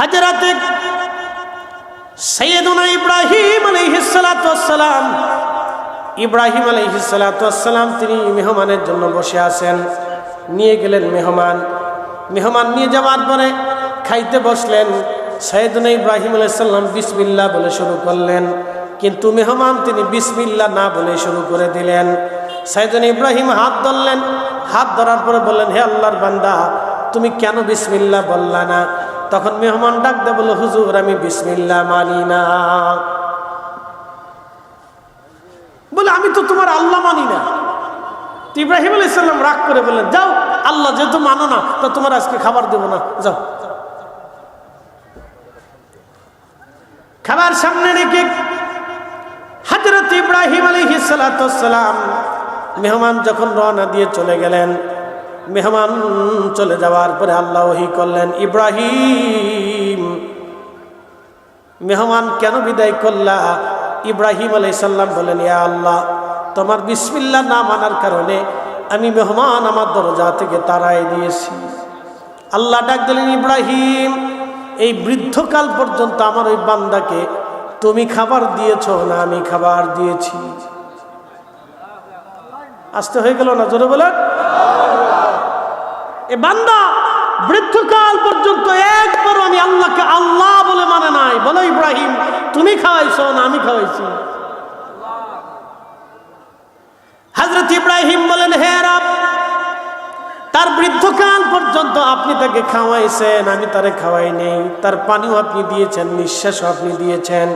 হাজরাতে সৈয়দুনা ইব্রাহিম আলাইহিসসালাম ইব্রাহিম আলাইহিসসালাম তিনি মেহমানের জন্য বসে আছেন। নিয়ে গেলেন মেহমান। মেহমান নিয়ে যাওয়ার পরে খাইতে বসলেন। সৈয়দুনা ইব্রাহিম আলাইসাল্লাম বিসমিল্লা বলে শুরু করলেন। কিন্তু মেহমান তিনি বিসমিল্লা না বলে শুরু করে দিলেন। সৈয়দুনা ইব্রাহিম হাত ধরলেন। হাত ধরার পরে বললেন, হে আল্লাহর বান্দা, তুমি কেন বিসমিল্লা বললা না? তখন মেহমান ডাক দে বলল হুজুর, আমি বিসমিল্লা মানি না। বলে, আমি তো তোমার আল্লাহ মানি না। ইব্রাহিম আলাইসাল্লাম রাগ করে বললেন, যাও, আল্লাহ যেহেতু মানো না, তো তোমার আজকে খাবার দেবো না। যাও। খাবার সামনে রেখে হাজরত ইব্রাহিম আলহিসালাম মেহমান যখন রওনা দিয়ে চলে গেলেন মেহমান চলে যাওয়ার পরে আল্লাহ ওহি করলেন, ইব্রাহিম, মেহমান কেন বিদায় করলা? ইব্রাহিম আলাইসাল্লাম বলেন ইয়া আল্লাহ, তোমার বিসমিল্লা না মানার কারণে আমি মেহমান আমার দরজা থেকে তাড়াই দিয়েছি। আল্লাহ ডাক দিলেন, ইব্রাহিম, এই বৃদ্ধকাল পর্যন্ত আমার ওই বান্দাকে তুমি খাবার দিয়েছ না আমি খাবার দিয়েছি? আসতে হয়ে গেল না? জোরে বলে এ বান্দা বৃদ্ধকাল পর্যন্ত একবারও আমি আল্লাহকে আল্লাহ বলে মানে নাই। বলো ইব্রাহিম, তুমি খাওয়াইছো না আমি খাওয়াইছি? হজরত ইব্রাহিম বলেন, হে রাব, তার বৃদ্ধকাল পর্যন্ত আপনি তাকে খাওয়াইছেন, আমি তারে খাওয়াই নেই। তার পানিও আপনি দিয়েছেন নিঃশ্বাস আপনি দিয়েছেন।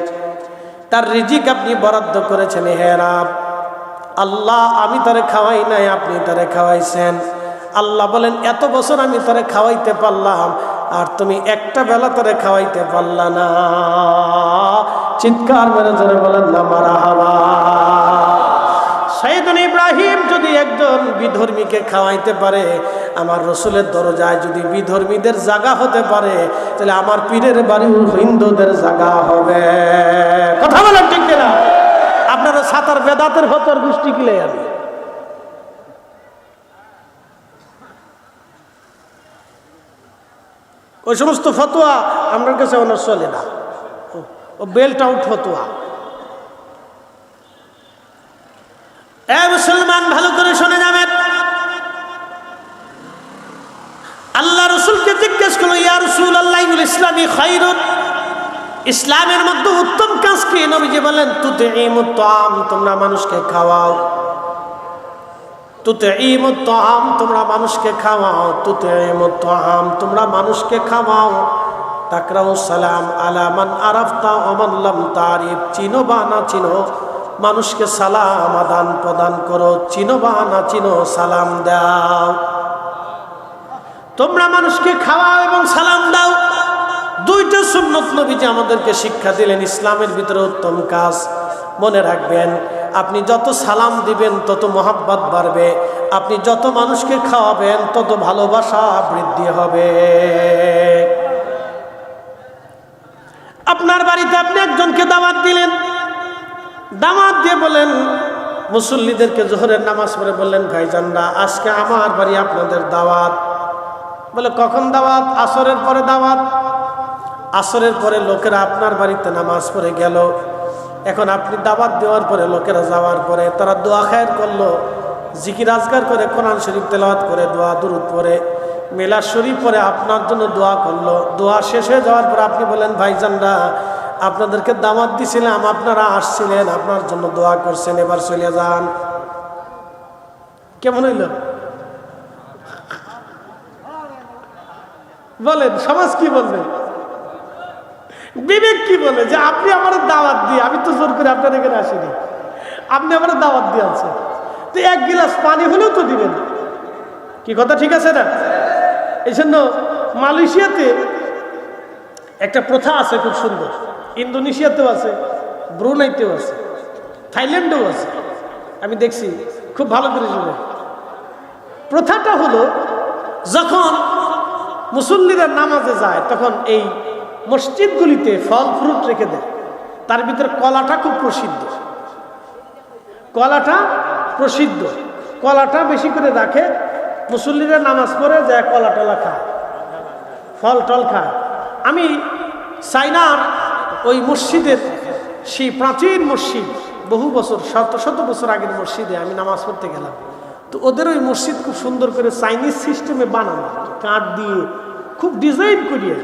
তার রিজিক আপনি বরাদ্দ করেছেন, হে রাব। আল্লাহ, আমি তারে খাওয়াই নাই, আপনি তারে খাওয়াইছেন। আল্লাহ বলেন, এত বছর আমি তারে খাওয়াইতে পারলাম, আর তুমি একটা বেলা তারে খাওয়াইতে পারলা না। চিৎকার মেরে ধরে বলেন, না মারা হাওয়া সৈয়দন ইব্রাহিম যদি একজন বিধর্মীকে খাওয়াইতে পারে, আমার রসুলের দরজায় যদি বিধর্মীদের জাগা হতে পারে, তাহলে আমার পীরের বাড়ি হিন্দুদের জাগা হবে। কথা বলেন ঠিক না আপনারা সাঁতার বেদাতের হতর গোষ্ঠী কিলে আমি? ওই সমস্ত ফতোয়া আমার কাছে ওনার চলে না। ও বেল্ট আউট ফতোয়া। এ মুসলমান, ভালো করে শুনে যাবেন। আল্লাহ রসুলকে জিজ্ঞেস করল, ইয়া রসুল আল্লাহ ইসলামী খাইরুন ইসলামের মধ্যে উত্তম কাজ কি? নবীজি বলেন তুতে ইমুত্তাম তোমরা মানুষকে খাওয়াও। তুতে ইমুত্তাম তোমরা মানুষকে খাওয়াও। তুতে ইমুত্তাম তোমরা মানুষকে খাওয়াও। তাকরাউ সালাম আলামান আরাফতা অমাল্লাম তারিফ। চিনো বা না চিনো, মানুষকে সালাম আদান প্রদান করো। চিনো বা না চিনো, সালাম দাও। তোমরা মানুষকে খাওয়াও এবং সালাম দাও। দুইটা সুন্নত নবীজি আমাদেরকে শিক্ষা দিলেন, ইসলামের ভিতরে উত্তম কাজ। মনে রাখবেন, আপনি যত সালাম দিবেন, তত মোহাব্বত বাড়বে। আপনি যত মানুষকে খাওয়াবেন, তত ভালোবাসা বৃদ্ধি হবে। আপনার বাড়িতে আপনি একজনকে দাওয়াত দিলেন। দাওয়াত দিয়ে বলেন মুসল্লিদেরকে জোহরের নামাজ পড়ে বললেন, ভাইজানরা, আজকে আমার বাড়ি আপনাদের দাওয়াত। বলে, কখন দাওয়াত? আসরের পরে দাওয়াত। আসরের পরে লোকেরা আপনার বাড়িতে নামাজ পড়ে গেল। এখন আপনি দাওয়াত দেওয়ার পরে লোকেরা যাওয়ার পরে তারা দোয়া খায়ের করল। জিকির আজগার করে কোরআন শরীফ তেলাওয়াত করে, দোয়া দুরুদ পরে মেলা শরীফ পরে আপনার জন্য দোয়া করল। দোয়া শেষ হয়ে যাওয়ার পর আপনি বলেন, ভাইজানরা, আপনাদেরকে দাওয়াত দিছিলাম, আপনারা আসছিলেন, আপনার জন্য দোয়া করছেন, এবার চলে যান। কেমন হইল? বলেন, সমাজ কি বলবে? বিবেক কি বলে? যে আপনি আমার দাওয়াত দিয়ে, আমি তো জোর করে আপনার এখানে আসিনি। আপনি আমার দাওয়াত দিয়ে আনছেন তো এক গিলাস পানি হলেও তো দিবেন। কি কথা ঠিক আছে না? এই জন্য মালয়েশিয়াতে একটা প্রথা আছে খুব সুন্দর। ইন্দোনেশিয়াতেও আছে, ব্রুনাইতেও আছে, থাইল্যান্ডেও আছে। আমি দেখছি, খুব ভালো করে শুনে। প্রথাটা হলো, যখন মুসল্লিরা নামাজে যায়, তখন এই মসজিদগুলিতে ফল ফ্রুট রেখে দেয়। তার ভিতরে কলাটা খুব প্রসিদ্ধ। কলাটা প্রসিদ্ধ। কলাটা বেশি করে রাখে, মুসল্লিরা নামাজ পড়ে যায় কলা টলা খায়, ফল টল খায়। আমি চাইনার ওই মসজিদের, সেই প্রাচীন মসজিদ, বহু বছর, শত শত বছর আগের মসজিদে আমি নামাজ পড়তে গেলাম। তো ওদের ওই মসজিদ খুব সুন্দর করে চাইনিজ সিস্টেমে বানানো। কাঠ দিয়ে খুব ডিজাইন করিয়ে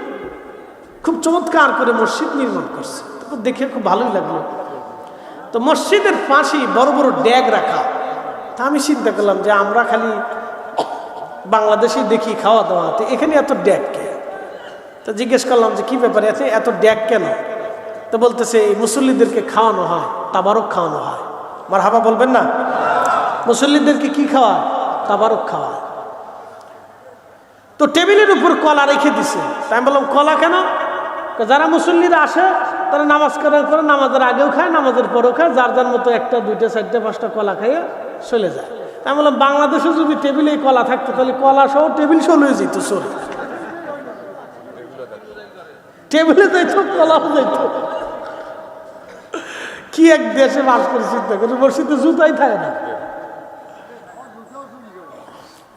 খুব চমৎকার করে মসজিদ নির্মাণ করছে। দেখে খুব ভালোই লাগল। তো মসজিদের পাশেই বড় বড় ড্যাগ রাখা। তা আমি চিন্তা করলাম যে আমরা খালি বাংলাদেশে দেখি খাওয়া দাওয়া। তো এখানে এত ড্যাগ কে? তো জিজ্ঞেস করলাম যে কি ব্যাপারে আছে এত ড্যাগ কেন? তো বলতেছে, এই মুসল্লিদেরকে খাওয়ানো হয়, তাবারক খাওয়ানো হয়। আমার হাবা বলবেন না? মুসল্লিদেরকে কি খাওয়ায়? তাবারক খাওয়ায়। তো টেবিলের উপর কলা রেখে দিছে। তাই আমি বললাম, কলা কেন? তো যারা মুসল্লিরা আসে, তারা নামাজ করার পরে নামাজের আগেও খায়, নামাজের পরেও খায়, যার যার মতো একটা, দুইটা, চারটে, পাঁচটা কলা খাইয়ে চলে যায়। তাই বললাম, বাংলাদেশে যদি টেবিলে এই কলা থাকতো, তাহলে কলা সহ টেবিল সহ হয়ে যেত চলে টেবিলে যাইতো কলাও যাইতো কি এক দেশে বাস করে চিন্তা করে, মসজিদে জুতাই থাকে না।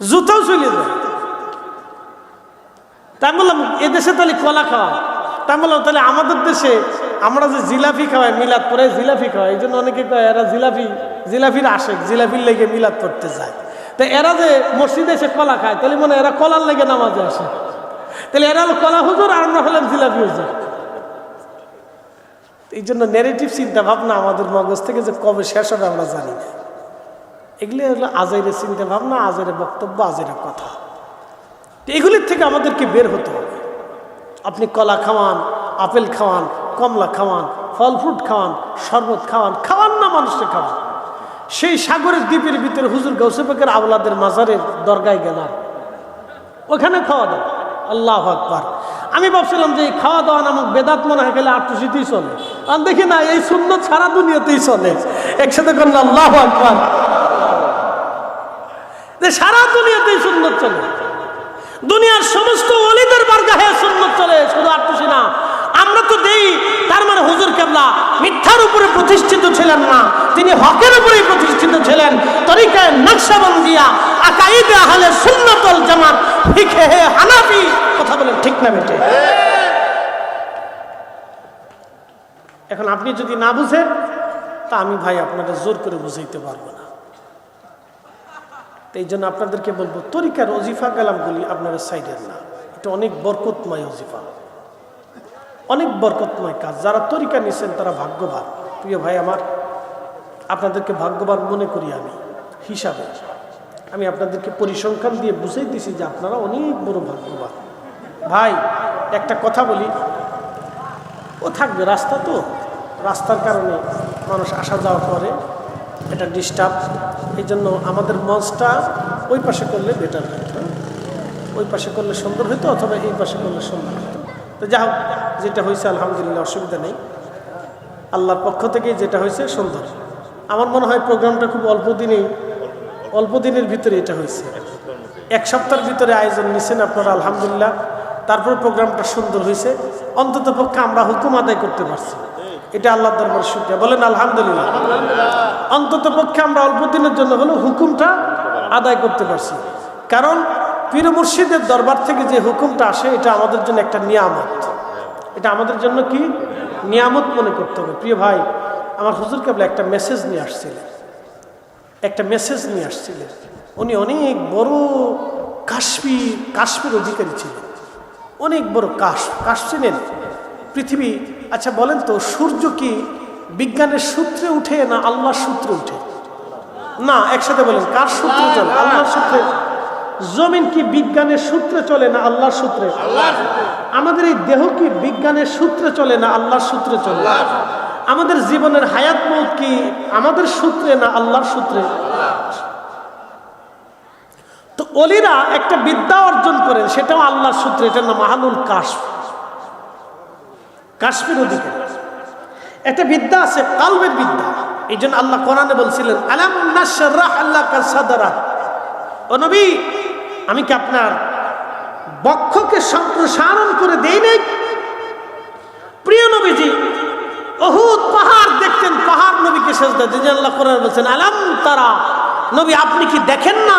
জুতাও চলে যায়। তাই বললাম এদেশে তাহলে কলা খাওয়া তাই বললাম, তাহলে আমাদের দেশে আমরা যে জিলাপি খাওয়াই, মিলাদ পরে জিলাপি খাওয়াই, এই জন্য অনেকে কয়, এরা জিলাপি, জিলাপির আসে জিলাপির লেগে মিলাদ পড়তে যায়। তো এরা যে মসজিদে এসে কলা খায়, তাহলে মনে এরা কলার লেগে নামাজে আসে। তাহলে এরা হলো কলা হুজুর, আর আমরা হলাম জিলাপি হুজুর। এই জন্য নেগেটিভ চিন্তা ভাবনা আমাদের মগজ থেকে যে কবে শেষ হবে আমরা জানি না। এগুলি হলো আজের চিন্তা ভাবনা আজের বক্তব্য আজের কথা। এগুলির থেকে আমাদেরকে বের হতে হবে। আপনি কলা খাওয়ান, আপেল খাওয়ান, কমলা খাওয়ান ফল ফ্রুট খাওয়ান, শরবত খাওয়ান খাওয়ান না মানুষকে খাওয়ান। সেই সাগরের দ্বীপের ভিতরে হুজুর গৌসেবেকের আওলাদের মাজারের দরগায় গেলাম। ওখানে খাওয়া দাওয়া। আল্লাহ আকবার। আমি ভাবছিলাম যে এই খাওয়া দাওয়া নামক বেদাত মনে হয় গেলে আটটুসিতেই চলে। আর দেখি না, এই শূন্য সারা দুনিয়াতেই চলে। একসাথে করলে আল্লাহ আকবার। সারা দুনিয়াতেই সুন্দর চলে। দুনিয়ার সমস্ত অলিদের বারগাহে সুন্নত চলে, শুধু আটটুসি না। আমরা তো দেই, তার মানে হুজুর কেবলা, মিথ্যার উপরে প্রতিষ্ঠিত ছিলেন না। তিনি হকের উপরে প্রতিষ্ঠিত ছিলেন। তরিকায় নকশাবন্দিয়া, আকাইদে আহলে সুন্নতল জামাত ফিকে হানাফি, কথা বলেন ঠিক না বেটে এখন আপনি যদি না বুঝেন, তা আমি ভাই আপনাদের জোর করে বুঝাইতে পারব না। তো এই জন্য আপনাদেরকে বলব, তরিকার অজিফা কালামগুলি আপনারা সাইডের না। এটা অনেক বরকতময় অজিফা অনেক বরকতময় কাজ। যারা তরিকা নিছেন, তারা ভাগ্যবান। প্রিয় ভাই আমার, আপনাদেরকে ভাগ্যবান মনে করি আমি, হিসাবে। আমি আপনাদেরকে পরিসংখ্যান দিয়ে বুঝাই দিছি যে আপনারা অনেক বড় ভাগ্যবান। ভাই, একটা কথা বলি। ও থাকবে রাস্তা তো। রাস্তার কারণে মানুষ আসা যাওয়া করে, এটা ডিস্টার্ব এই জন্য আমাদের মঞ্চটা ওই পাশে করলে বেটার হতো ওই পাশে করলে সুন্দর হতো অথবা এই পাশে করলে সুন্দর হতো তো যা হোক, যেটা হয়েছে আলহামদুলিল্লাহ, অসুবিধা নেই। আল্লাহর পক্ষ থেকে যেটা হয়েছে সুন্দর। আমার মনে হয় প্রোগ্রামটা খুব অল্প দিনেই অল্প দিনের ভিতরে এটা হয়েছে এক সপ্তাহের ভিতরে আয়োজন নিছেন আপনারা, আলহামদুলিল্লাহ। তারপর প্রোগ্রামটা সুন্দর হয়েছে অন্তত পক্ষে আমরা হুকুম আদায় করতে পারছি। এটা আল্লাহ দরবার শুক্রিয়া। বলেন আলহামদুলিল্লাহ। অন্তত পক্ষে আমরা অল্প দিনের জন্য হলেও হুকুমটা আদায় করতে পারছি। কারণ পীর মুর্শিদের দরবার থেকে যে হুকুমটা আসে এটা আমাদের জন্য একটা নিয়ামত। এটা আমাদের জন্য কি? নিয়ামত মনে করতে হবে। প্রিয় ভাই আমার হুজুর কেবল একটা মেসেজ নিয়ে আসছিলেন। একটা মেসেজ নিয়ে আসছিলেন। উনি অনেক বড় কাশ্মীর কাশ্মীর অধিকারী ছিলেন। অনেক বড় কাশ কাশ ছিলেন পৃথিবী আচ্ছা বলেন তো সূর্য কি বিজ্ঞানের সূত্রে উঠে না আল্লাহর সূত্রে উঠে? না একসাথে বলেন কার সূত্রে চলে? আল্লাহর সূত্রে। জমিন কি বিজ্ঞানের সূত্রে চলে না আল্লাহর সূত্রে? আমাদের এই দেহ কি বিজ্ঞানের সূত্রে চলে না আল্লাহর সূত্রে চলে? আমাদের জীবনের হায়াত মৌত কি আমাদের সূত্রে না আল্লাহর সূত্রে? তো অলিরা একটা বিদ্যা অর্জন করেন সেটাও আল্লাহর সূত্রে এটার নাম মাহানুল কাশ কাশ্মীর অধিকার একটা বিদ্যা আছে, কালবের বিদ্যা। এই জন্য আল্লাহ কোরআনে বলছিলেন, আলাম আল্লাহ ও নবী, আমি কি আপনার বক্ষকে সম্প্রসারণ করে দেই নাই? প্রিয় নবীজি, অহুদ পাহাড় দেখতেন, পাহাড় নবীকে সেজদা দিতেন। আল্লাহ কোরআন বলছেন, আলাম তারা। নবী, আপনি কি দেখেন না?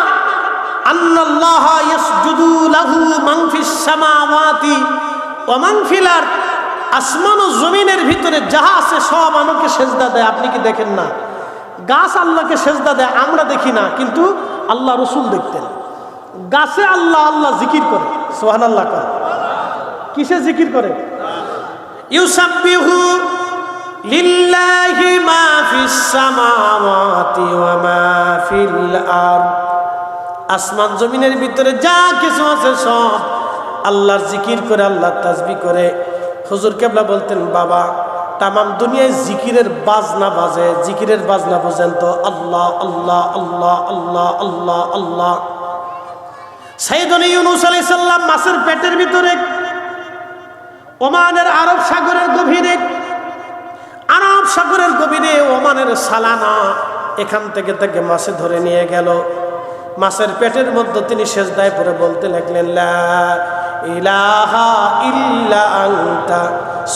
আন্নাল্লাহ ইয়াসজুদু লাহু মান সামাওয়াতি ওয়া আসমান ও জমিনের ভিতরে যাহা আছে সব আমাকে সেজদা দেয়। আপনি কি দেখেন না? গাছ আল্লাহকে সেজদা দেয়, আমরা দেখি না, কিন্তু আল্লাহ রসুল দেখতেন। গাছে আল্লাহ আল্লাহ জিকির করে সোহান আল্লাহ করে কিসে জিকির করে? ইউসাব্বিহু লিল্লাহি মা ফিস সামাওয়াতি ওয়া মা ফিল আরদ। আসমান, জমিনের ভিতরে যা কিছু আছে সব আল্লাহর জিকির করে, আল্লাহর তাজবি করে। হুজুর কেবলা বলতেন, বাবা, তামাম দুনিয়ায় জিকিরের বাজনা বাজে, জিকিরের বাজনা বোঝেন তো, আল্লাহ আল্লাহ আল্লাহ আল্লাহ আল্লাহ আল্লাহ। সাইদন ইউনুস আলাইহিস সালাম মাছের পেটের ভিতরে, ওমানের আরব সাগরের গভীরে, আরব সাগরের গভীরে ওমানের সালানা এখান থেকে তাকে মাছে ধরে নিয়ে গেল। মাছের পেটের মধ্যে তিনি সেজদায় পরে বলতে লাগলেন, লা ইলাহা ইল্লা আনতা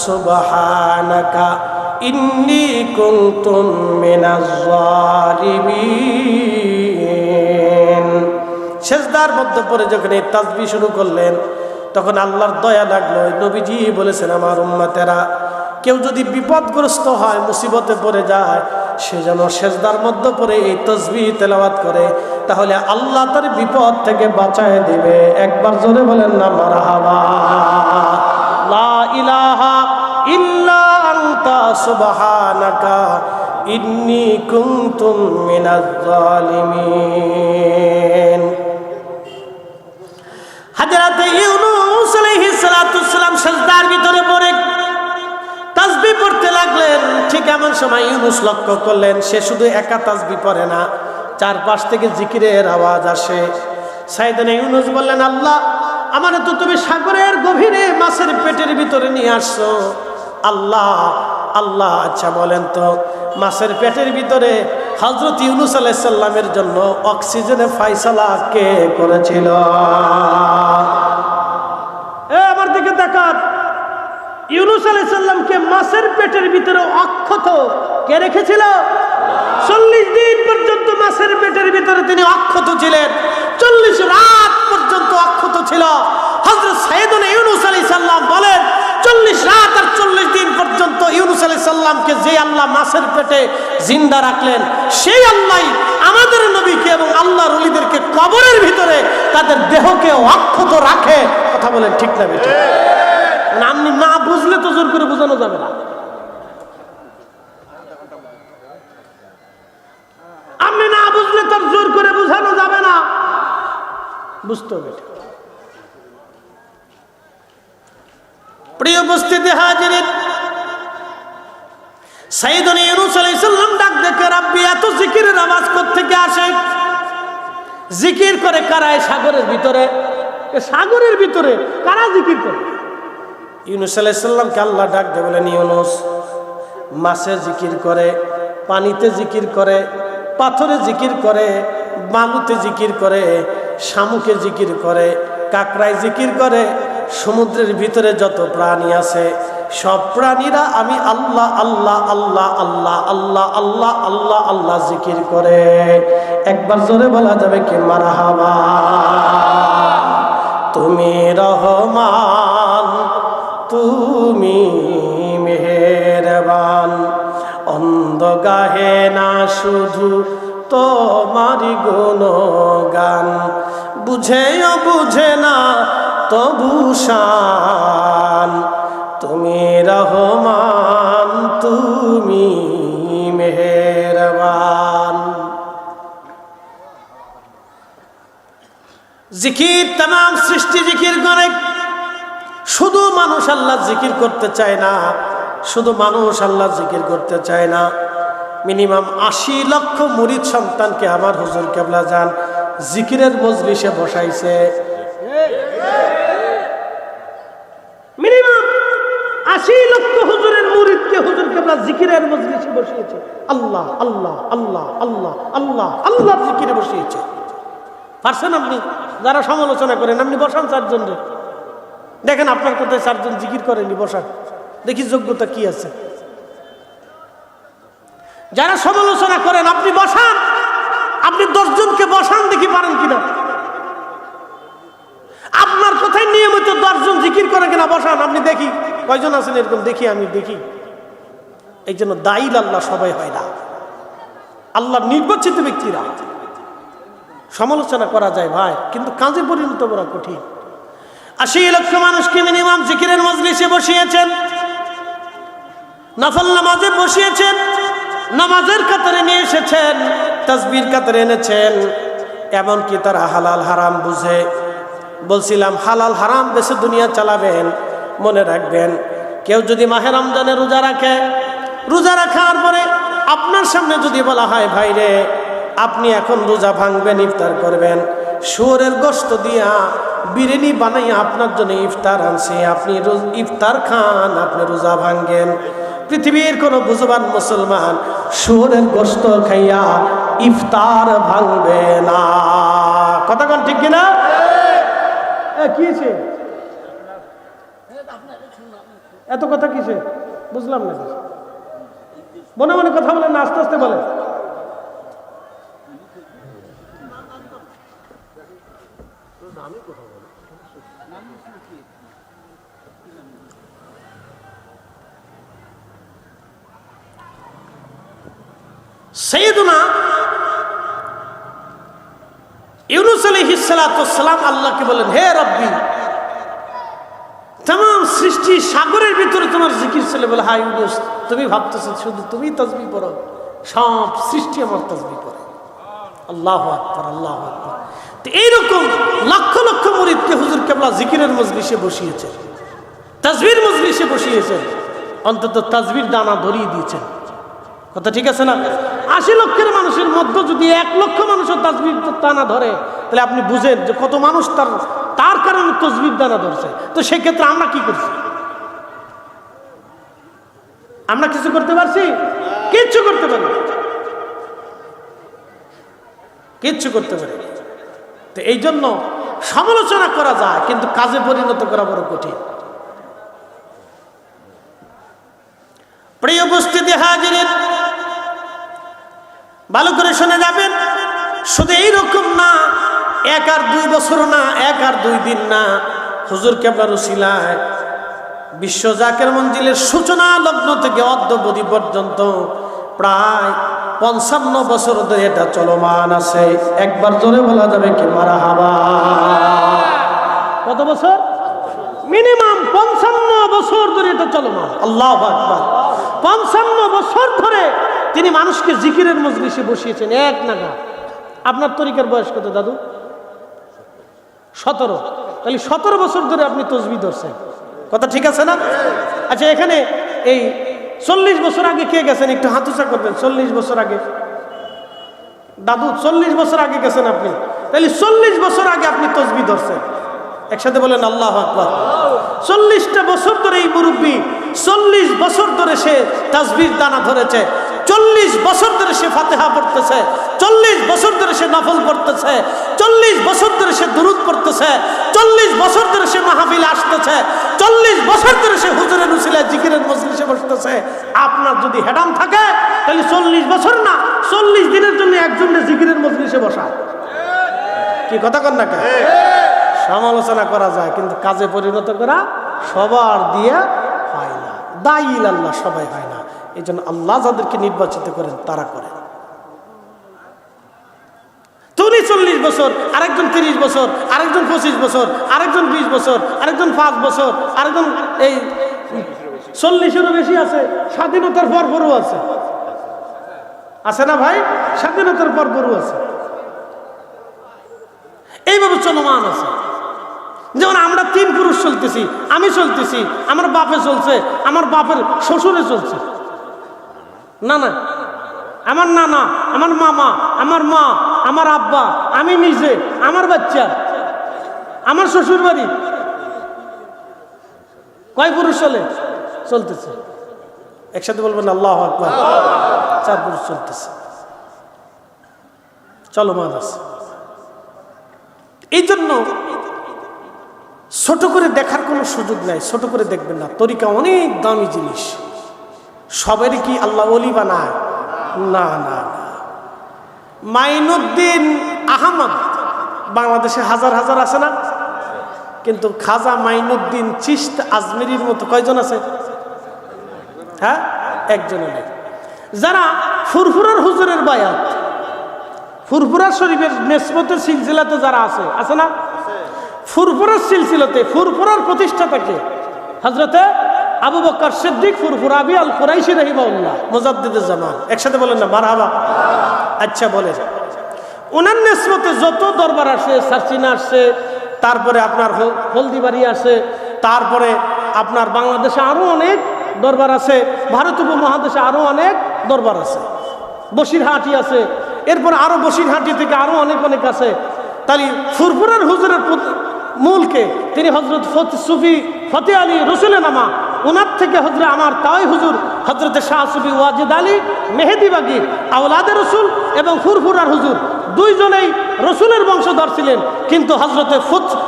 সুবহানাকা ইন্নি কুনতুম মিনাজ জালিমিন। সেজদার মধ্যে পরে যখন এই তাজবি শুরু করলেন, তখন আল্লাহর দয়া লাগল। নবীজি বলেছেন, আমার উম্মাতেরা কেউ যদি বিপদগ্রস্ত হয়, মুসিবতে পড়ে যায়, সে যেন সেজদার মধ্যে পড়ে এই তসবি তেলাওয়াত করে, তাহলে আল্লাহ তার বিপদ থেকে বাঁচায় দিবে। একবার জোরে বলেন না মারা লা ইলাহা ইল্লা আনতা সুবহানাকা, ইন্নী কুনতুম মিনাজ জালিমিন। হাজরাতে ইউনুস ভিতরে পড়ে তাসবি পড়তে লাগলেন। ঠিক এমন সময় ইউনুস লক্ষ্য করলেন, সে শুধু একা তাজবি পড়ে না, চারপাশ থেকে জিকিরের আওয়াজ আসে। সাইদানে ইউনুস বললেন, আল্লাহ, আমার তো তুমি সাগরের গভীরে মাছের পেটের ভিতরে নিয়ে আসছো। আল্লাহ আল্লাহ আচ্ছা বলেন তো, মাছের পেটের ভিতরে হজরত ইউনুস আলাইসাল্লামের জন্য অক্সিজেনে ফাইসালা কে করেছিল? এ, আমার দিকে দেখাত ইউনুস আলাইসাল্লামকে মাছের পেটের ভিতরে অক্ষত কে রেখেছিল? চল্লিশ দিন পর্যন্ত মাছের পেটের ভিতরে তিনি অক্ষত ছিলেন। চল্লিশ রাত পর্যন্ত অক্ষত ছিল। হজরত সাইদুল ইউনুস আলী সাল্লাম বলেন, চল্লিশ রাত আর চল্লিশ দিন পর্যন্ত ইউনুস আলী সাল্লামকে যে আল্লাহ মাছের পেটে জিন্দা রাখলেন, সেই আল্লাহ আমাদের নবীকে এবং আল্লাহ রলিদেরকে কবরের ভিতরে তাদের দেহকে অক্ষত রাখে। কথা বলেন ঠিক না মানে আপনি না বুঝলে তো জোর করে বোঝানো যাবে না। আপনি না বুঝলে তো জোর করে বোঝানো যাবে না। বুঝতে হবে প্রিয় উপস্থিতি হাজির সাইদুল ইউনুস আলাইহিস ডাক দেখে, রাব্বি, এত জিকিরের আওয়াজ থেকে আসে? জিকির করে কারায় সাগরের ভিতরে। সাগরের ভিতরে কারা জিকির করে? ইউনুস আলাইসাল্লামকে আল্লাহ ডাক দে বলেন ইউনুস, মাছে জিকির করে, পানিতে জিকির করে, পাথরে জিকির করে, বালুতে জিকির করে, শামুকে জিকির করে, কাকড়ায় জিকির করে, সমুদ্রের ভিতরে যত প্রাণী আছে, সব প্রাণীরা আমি আল্লাহ আল্লাহ আল্লাহ আল্লাহ আল্লাহ আল্লাহ আল্লাহ আল্লাহ জিকির করে। একবার জোরে বলা যাবে কি মারা হাওয়া তুমি রহমান তুমি মেহেরবান। অন্ধ গাহে না শুধু তোমারি গুণগান। বুঝেও বুঝে না তবু শান। তুমি রহমান, তুমি মেহেরবান। জিকির তাম সৃষ্টি জিকির করে শুধু মানুষ আল্লাহ জিকির করতে চায় না, শুধু মানুষ আল্লাহ জিকির করতে চায় না। মিনিমাম আশি লক্ষ মুরিদ সন্তানকে আমার হুজুর কেবলা যান, জিকিরের মজলিসে বসাইছে। মিনিমাম আশি লক্ষ কেবলা জিকিরের বসিয়েছে। আল্লাহ আল্লাহ আল্লাহ আল্লাহ আল্লাহ আল্লাহ জিকিরে বসিয়েছে। আপনি? যারা সমালোচনা করেন, আপনি বসান চারজন দেখেন আপনার কোথায় চারজন জিকির করেনি বসান দেখি যোগ্যতা কি আছে। যারা সমালোচনা করেন, আপনি বসান। আপনি দশজনকে বসান, দেখি পারেন কিনা। আপনার কথায় নিয়মিত দশজন জিকির করে কিনা, বসান। আপনি দেখি। কয়জন আছেন এরকম? দেখি আমি, দেখি। এই জন্য দায়ী আল্লাহ সবাই হয় না। আল্লাহ নির্বাচিত ব্যক্তিরা। সমালোচনা করা যায় ভাই, কিন্তু কাজে পরিণত করা কঠিন। আশি লক্ষ মানুষকে মিনিমাম জিকিরের মজলিসে বসিয়েছেন। নফল নামাজে বসিয়েছেন। নামাজের কাতারে নিয়ে এসেছেন। তসবির কাতারে এনেছেন। এমনকি তারা হালাল হারাম বুঝে। বলছিলাম, হালাল হারাম বেশি দুনিয়া চালাবেন। মনে রাখবেন, কেউ যদি মাহে রমজানে রোজা রাখে, রোজা রাখার পরে আপনার সামনে যদি বলা হয়, ভাই রে, আপনি এখন রোজা ভাঙবেন, ইফতার করবেন, শুয়োরের গোস্ত দিয়া বিরিয়ানি বানাইয়া আপনার জন্য ইফতার আনছে। আপনি ইফতার খান আপনি রোজা ভাঙ্গেন। পৃথিবীর কোন বুঝবান মুসলমান শুয়োরের গোস্ত খাইয়া ইফতার ভাঙবে না। কথা কোন ঠিক কিনা? এ, কি এত কথা কিসে? বুঝলাম না। কিছু। মনে মনে কথা বলেন না আস্তে আস্তে বলেন। সৈয়দুনা ইউনুস আলহিসালাম আল্লাহকে বলেন, হে রব্বি তাম সৃষ্টি সাগরের ভিতরে তোমার জিকির ছেলে বলে হাই ইউনুস, তুমি ভাবতেছো, শুধু তুমি তসবি পড়ো, সব সৃষ্টি আমার তসবি পড়ে। আল্লাহ আকবর আল্লাহ আকবর। তো এইরকম লক্ষ লক্ষ মরিদকে হুজুর কেবলা জিকিরের মজলিসে বসিয়েছেন তাজবির মজলিসে বসিয়েছেন অন্তত তাজবির দানা ধরিয়ে দিয়েছেন কথা ঠিক আছে না? আশি লক্ষের মানুষের মধ্যে যদি এক লক্ষ মানুষের তাজবির দানা ধরে, তাহলে আপনি বুঝেন যে কত মানুষ তার তার কারণে তসবির দানা ধরছে। তো সেক্ষেত্রে আমরা কি করছি? আমরা কিছু করতে পারছি? কিচ্ছু করতে পারি কিচ্ছু করতে পারি। তো এই জন্য সমালোচনা করা যায়, কিন্তু কাজে পরিণত করা বড় কঠিন। প্রিয় উপস্থিতি হাজিরের ভালো করে শুনে যাবেন। শুধু এইরকম না, এক আর দুই বছর না, এক আর দুই দিন না। হুজুর উসিলায় বিশ্ব জাকের মঞ্জিলের সূচনা লগ্ন থেকে অদ্যবধি পর্যন্ত প্রায় পঞ্চান্ন বছর ধরে এটা চলমান আছে। একবার জোরে বলা যাবে কি মারা হাবা কত বছর? মিনিমাম পঞ্চান্ন বছর ধরে এটা চলমান। আল্লাহ পঞ্চান্ন বছর ধরে তিনি মানুষকে জিকিরের মজলিসে বসিয়েছেন, এক নাগা আপনার তরিকার বয়স কত, দাদু? সতেরো। তাহলে সতেরো বছর ধরে আপনি তসবি ধরছেন। কথা ঠিক আছে না? আচ্ছা এখানে এই চল্লিশ বছর আগে কে গেছেন? একটু হাতুচা করবেন, চল্লিশ বছর আগে। দাদু, চল্লিশ বছর আগে গেছেন আপনি। তাহলে চল্লিশ বছর আগে আপনি তসবি ধরছেন। একসাথে বলেন, আল্লাহ আকবর। চল্লিশটা বছর ধরে এই মুরব্বী চল্লিশ বছর ধরে সে তাসবির দানা ধরেছে। চল্লিশ বছর ধরে সে ফাতেহা পড়তেছে, চল্লিশ বছর ধরে সে নফল পড়তেছে, চল্লিশ বছর ধরে সে দুরুদ পড়তেছে, চল্লিশ বছর ধরে সে মাহফিলে আসতেছে, চল্লিশ বছর ধরে সে হুজুরের উসিলায় জিকিরের মজলিসে বসতেছে। আপনার যদি হেডাম থাকে, তাহলে চল্লিশ বছর না, চল্লিশ দিনের জন্য একজনের জিকিরের মজলিসে বসা। কি কথা কর না সমালোচনা করা যায়, কিন্তু কাজে পরিণত করা সবার দিয়ে হয় না। দায়ী আল্লাহ সবাই হয় না। এই জন্য আল্লাহ যাদেরকে নির্বাচিত করেন, তারা করেন। তুমি চল্লিশ বছর, আরেকজন তিরিশ বছর, আরেকজন পঁচিশ বছর, আরেকজন বিশ বছর, আরেকজন পাঁচ বছর, আরেকজন এই চল্লিশেরও বেশি আছে, স্বাধীনতার পর পরও আছে। আছে না ভাই? স্বাধীনতার পর পরও আছে। এইভাবে চলমান আছে। যেমন আমরা তিন পুরুষ চলতেছি, আমি চলতেছি, আমার বাপে চলছে, আমার বাপের শ্বশুরে চলছে। না না আমার নানা, আমার মামা, আমার মা, আমার আব্বা, আমি নিজে, আমার বাচ্চা, আমার শ্বশুর বাড়ি কয় পুরুষ চলে? চলতেছে। একসাথে বলবেন আল্লাহ আকবার। চার পুরুষ চলতেছে। চলমান আছে এই জন্য ছোট করে দেখার কোনো সুযোগ নাই, ছোট করে দেখবেন না। তরিকা অনেক দামি জিনিস। সবেরই কি আল্লাহ অলি বানায় না না মাইনুদ্দিন আহমদ, বাংলাদেশে হাজার হাজার আছে না? কিন্তু খাজা মাইনুদ্দিন চিস্ত আজমিরির মতো কয়জন আছে? হ্যাঁ? একজন যারা ফুরফুরার হুজুরের বায়াত, ফুরফুরার শরীফের নেসমতের সিলসিলাতে যারা আছে আছে না? ফুরফুরার সিলসিলাতে, ফুরফুরার প্রতিষ্ঠাতাকে হজরতে আবু বক্কর সিদ্দিক ফুরফুরাবি আল কুরাইশি রহিমাউল্লাহ মুজাদ্দিদুল জামান একসাথে বলেন না, মারহাবা। আচ্ছা বলেন। ওনার নেসমতে যত দরবার আসে সার্চিনা আসছে তারপরে আপনার হল- হলদিবাড়ি আছে তারপরে আপনার বাংলাদেশে আরও অনেক দরবার আছে, ভারত উপমহাদেশে আরও অনেক দরবার আছে। বসিরহাটি আছে, এরপর আরও বসিরহাটি থেকে আরও অনেক অনেক আছে। তাহলে ফুরফুরার হুজুরের মূলকে, তিনি হজরত সুফি ফতে আলী রসুলের নামা ওনার থেকে হজরে আমার তাই হুজুর হজরতে শাহ সুফি ওয়াজিদ আলী মেহেদিবাগি আওলাদের রসুল এবং ফুরফুরার হুজুর দুইজনেই রসুলের বংশধর ছিলেন। কিন্তু হজরতে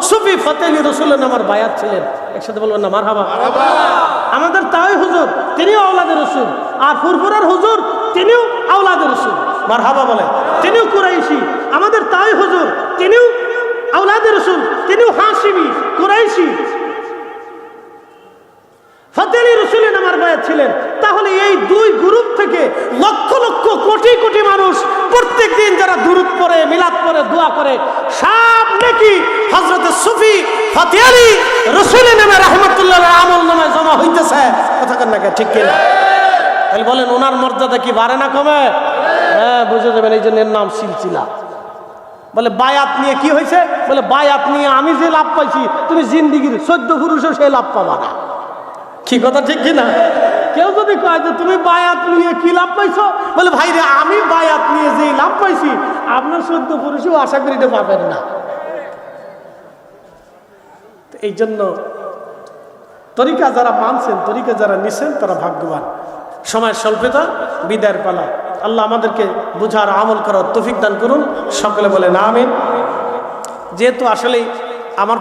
সুফি ফতে আলী রসুলের নামার বায়াত ছিলেন। একসাথে বলবেন না মার হাবা আমাদের তাই হুজুর, তিনিও আওলাদের রসুল আর ফুরফুরার হুজুর তিনিও আওলাদের রসুল। মার হাবা বলে তিনিও কুরাইশি। আমাদের তাই হুজুর, তিনিও আওলাদের রসুল, তিনিও হাসিমি কুরাইশি। ফতেলি রসুলের আমার বায়াত ছিলেন। তাহলে এই দুই গ্রুপ থেকে লক্ষ লক্ষ কোটি কোটি মানুষ প্রত্যেক দিন যারা দূরত পরে মিলাদ পরে দোয়া করে, সব নাকি হজরত সুফি ফতেয়ালি রসুলের নামে রহমতুল্লাহ আমল নামে জমা হইতেছে। কথা কেন নাকি ঠিক কিনা? তাহলে বলেন ওনার মর্যাদা কি বাড়ে না কমে? হ্যাঁ বুঝে যাবেন, এই জন্য নাম সিলসিলা। বলে, বায়াত নিয়ে কি হয়েছে? বলে, বায়াত নিয়ে আমি যে লাভ পাইছি, তুমি জিন্দিগির চোদ্দ পুরুষও সেই লাভ পাবা না। কি কথা ঠিক কিনা? কেউ যদি কয় যে তুমি বায়াত নিয়ে কি লাভ পাইছো? বলে, ভাই রে, আমি বায়াত নিয়ে যে লাভ পাইছি, আপনার সদ্য পুরুষও আশা করি এটা পাবেন না। এই জন্য তরিকা যারা মানছেন, তরিকা যারা নিছেন, তারা ভাগ্যবান। সময় স্বল্পতা, বিদায়ের পালা। আল্লাহ আমাদেরকে বুঝার, আমল করার তফিক দান করুন। সকলে বলেন, আমিন। যেহেতু আসলে আমার